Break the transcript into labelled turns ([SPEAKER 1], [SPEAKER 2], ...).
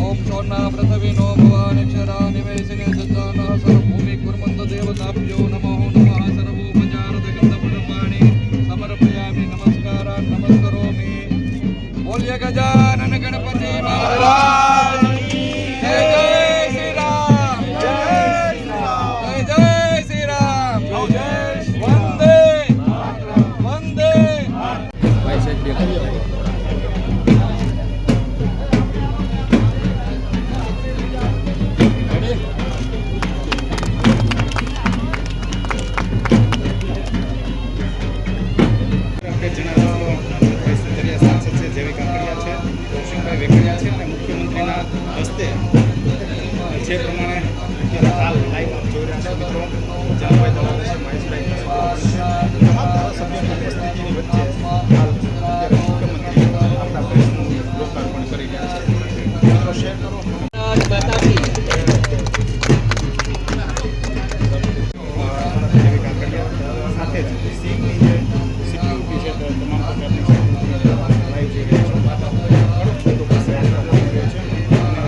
[SPEAKER 1] ઓમ છોના પ્રથવી નો ભવાન અક્ષરા નિવેશને સજ્જાના સર્વભૂમિ કુર્મંત દેવતાભ્યો નમો નમઃ સર્વોપચારદ ગંધપુરપાણી સમર્પયામિ નમસ્કારા નમસ્કરોમિ બોલ્ય ગજાનન ગણપતિ મહારાજ જય જય શ્રી રામ જય શ્રી રામ જય જય શ્રી રામ જય વંદે વંદે ભાઈ
[SPEAKER 2] સાહેબ
[SPEAKER 1] જે પ્રમાણે હાલ લાઈવ આપ જોઈ રહ્યા છો મિત્રો. જણાવાઈ જણાવે છે મહેશભાઈ તમામ વચ્ચે હાલ અત્યારે મુખ્યમંત્રી આપણા પ્રેસનું લોકાર્પણ કરી રહ્યા છે. મિત્રો શેર કરો.